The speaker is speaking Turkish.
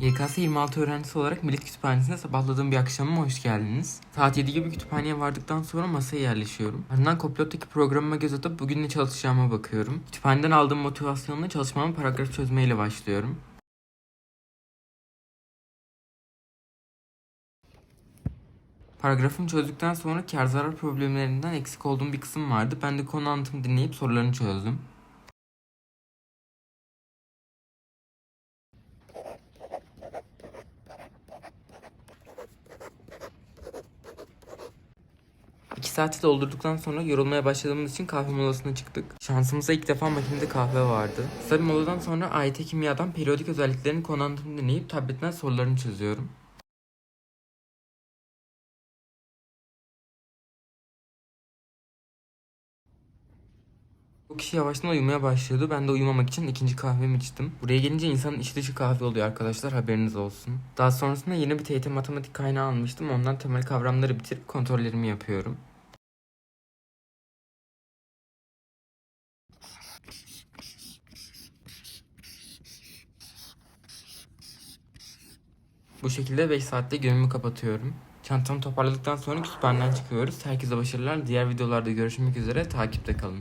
YKS 26 öğrencisi olarak Millet Kütüphanesi'nde sabahladığım bir akşamıma hoş geldiniz. Saat 7 gibi kütüphaneye vardıktan sonra masaya yerleşiyorum. Ardından Koplot'taki programıma göz atıp bugün ne çalışacağıma bakıyorum. Kütüphaneden aldığım motivasyonla çalışmama paragraf çözmeyle başlıyorum. Paragrafımı çözdükten sonra kar zarar problemlerinden eksik olduğum bir kısım vardı. Ben de konu anlatımı dinleyip sorularını çözdüm. İki saati doldurduktan sonra yorulmaya başladığımız için kahve molasına çıktık. Şansımıza ilk defa makinede kahve vardı. Kısa bir moladan sonra AYT kimyadan periyodik özelliklerini konu anlatımını dinleyip tabletten sorularını çözüyorum. Bu kişi yavaştan uyumaya başlıyordu. Ben de uyumamak için ikinci kahvemi içtim. Buraya gelince insanın içi dışı kahve oluyor arkadaşlar haberiniz olsun. Daha sonrasında yeni bir TYT matematik kaynağı almıştım. Ondan temel kavramları bitirip kontrollerimi yapıyorum. Bu şekilde 5 saatte günümü kapatıyorum. Çantamı toparladıktan sonra kütüphaneden çıkıyoruz. Herkese başarılar. Diğer videolarda görüşmek üzere. Takipte kalın.